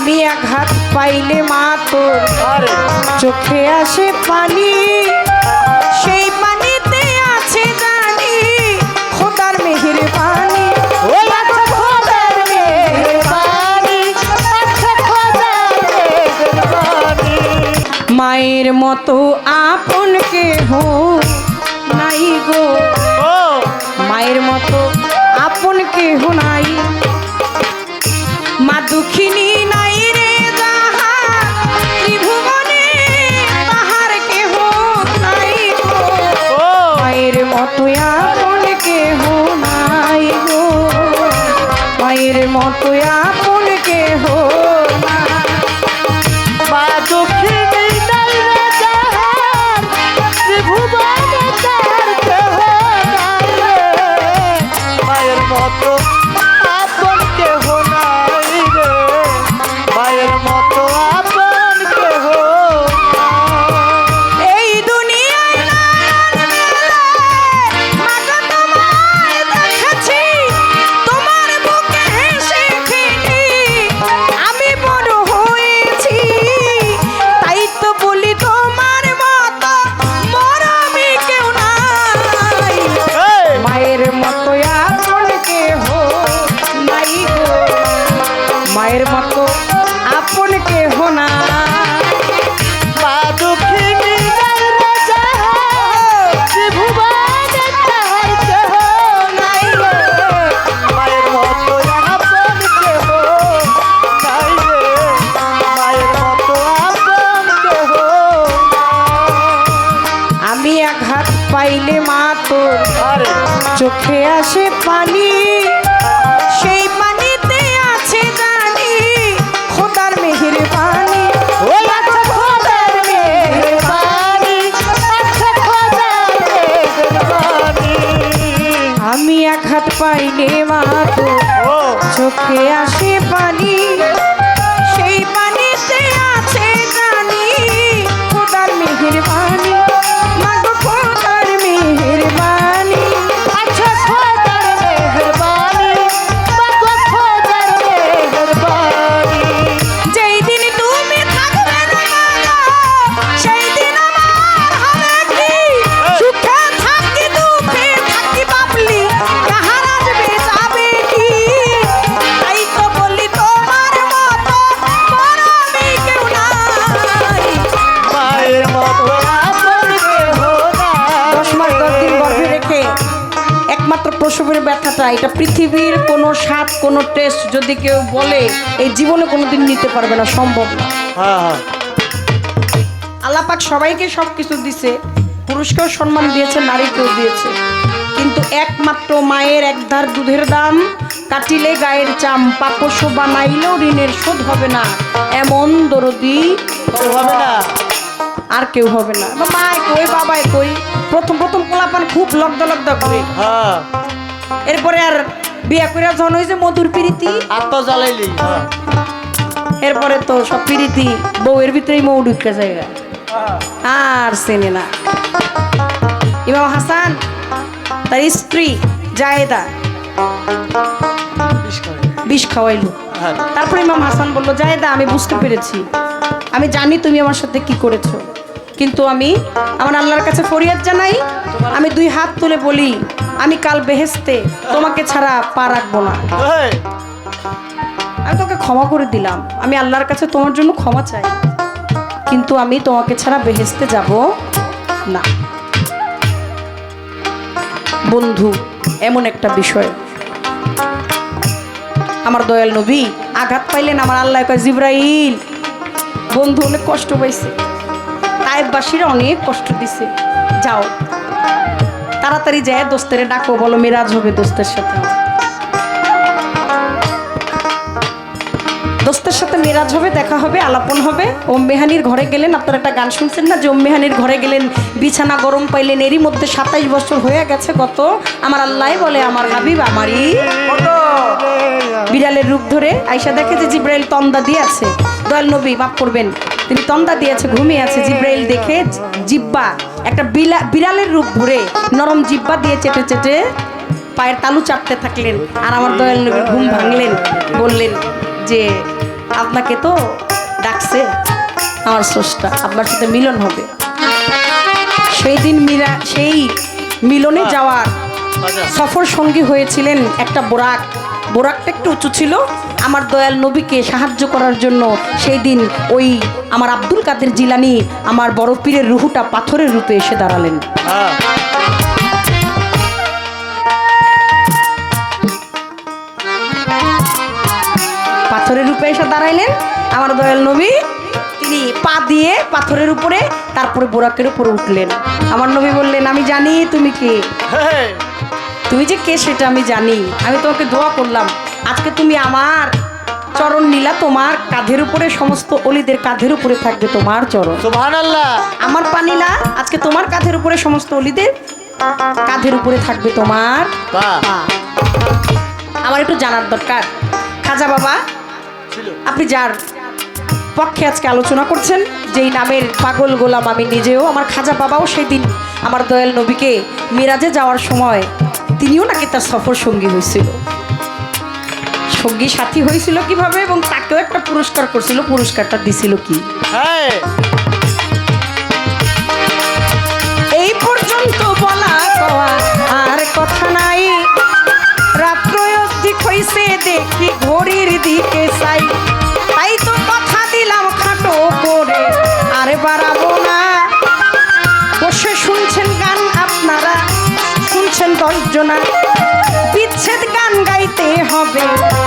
আমি আঘাত পাইলে মা তোর চোখে আসে পানি। সেই পানিতে আছে জানি খোদার মেহের পানি মায়ের মতো আপন কেহ নাই গো। মায়ের মতো আপন কেহ নাই। মা দুঃখিনী নাই চোখে আসে পানি। প্রসবের ব্যথাটা এটা পৃথিবীর কোনো স্বাদ কোনো টেস্ট যদি কেউ বলে এই জীবনে কোনোদিন নিতে পারবে না সম্ভব না। হ্যাঁ হ্যাঁ। আল্লাপাক সবাইকে সব কিছু দিছে পুরুষকেও সম্মান দিয়েছে নারীকেও দিয়েছে। কিন্তু একমাত্র মায়ের একধার দুধের দাম কাটিলে গায়ের চাম পাপস বানাইলেও ঋণের শোধ হবে না। এমন দরদি হবে না। আর কেউ হবে না। মায় কই বাবাই কই প্রথম প্রথম পোলাপান খুব লগদা লগদা করে। হ্যাঁ। এরপরে আর বিয়া করে যখন হয়েছে মধুর প্রীতি। আত্মা জ্বালাইলি। হ্যাঁ। এরপরে তো সব প্রীতি বউয়ের ভিতরেই মৌ ঢুকে জায়গা আর চেনে না। ইমাম হাসান তার স্ত্রী জায়েদা। বিষ খাওয়াইলো। হ্যাঁ। তারপরে ইমাম হাসান বলল জায়েদা আমি বুঝতে পেরেছি। আমি জানি তুমি আমার সাথে কি করেছ। কিন্তু আমি আমার আল্লাহর কাছে ফরিয়াদ জানাই। আমি দুই হাত তুলে বলি আমি কাল বেহেস্তে তোমাকে ছাড়া পা রাখব না। আমি তোকে ক্ষমা করে দিলাম। আমি আল্লাহর কাছে তোমার জন্য ক্ষমা চাই। কিন্তু আমি তোমাকে ছাড়া বেহেস্তে যাব না। বন্ধু এমন একটা বিষয়। আমার দয়াল নবী আঘাত পাইলেন আমার আল্লাহ কয় জিব্রাইল বন্ধু অনেক কষ্ট পাইছে। তাইবাসীরা অনেক কষ্ট দিছে। যাও। তাড়াতাড়ি যায়, দোস্তের ডাকো, বলো মিরাজ হবে দোস্তের সাথে। দোস্তের সাথে মেরাজ হবে, দেখা হবে, আলাপন হবে। ওম মেহানির ঘরে গেলেন, আপনারা একটা গান শুনছেন না? যে ওম মেহানির ঘরে গেলেন, বিছানা গরম পাইলেন, এরই মধ্যে সাতাইশ বছর হয়ে গেছে গত। আমার আল্লাহ বলে, আমার হাবিব, আমারই রূপ ধরে আইসা দেখে যে জিব্রাইল তন্দা দিয়ে আছে। দয়াল নবী মাফ করবেন তিনি তন্দা দিয়েছে ঘুমিয়ে আছে। জিব্রাইল দেখে জিব্বা একটা বিলা বিড়ালের রূপ ধরে নরম জিব্বা দিয়ে চেটে চেটে পায়ের তালু চাপতে থাকলেন। আর আমার দয়াল নবীর ঘুম ভাঙলেন বললেন যে আপনাকে তো ডাকছে আমার স্রষ্টা আপনার সাথে মিলন হবে। সেই দিন মিরা সেই মিলনে যাওয়ার আচ্ছা। সফর সঙ্গী হয়েছিলেন একটা বোরাক। বোরাকটা একটু উঁচু ছিল। আমার দয়াল নবীকে সাহায্য করার জন্য সেই দিন ওই আমার আব্দুল কাদের জিলানি আমার বড় পীরের রুহুটা পাথরের রূপে এসে দাঁড়ালেন। হ্যাঁ পাথরের রূপে এসে দাঁড়াইলেন আমার দয়াল নবী। তিনি পা দিয়ে পাথরের উপরে, তারপরে বোরাকের উপরে উঠলেন। আমার নবী বললেন, আমি জানি, তুমি কে? হ্যাঁ। তুমি যে কে সেটা আমি জানি। আমি তোমাকে দোয়া করলাম। আজকে তুমি আমার চরণ নীলা তোমার কাঁধের উপরে সমস্ত অলিদের কাঁধের উপরে থাকবে তোমার চরণ। আমার পানিলা আজকে তোমার কাঁধের উপরে সমস্ত অলিদের কাঁধের উপরে থাকবে তোমার আমার একটু জানার দরকার। খাজা বাবা আপনি যার পক্ষে আজকে আলোচনা করছেন যেই নামের পাগল গোলাম আমি নিজেও আমার খাজা বাবাও সেদিন আমার দয়াল নবীকে মিরাজে যাওয়ার সময় তিনিও নাকি তার সফর সঙ্গী হয়েছিল। সঙ্গী সাথী হয়েছিল কীভাবে এবং তাকেও একটা পুরস্কার করছিল, পুরস্কারটা দিছিল কি? হ্যাঁ। হবে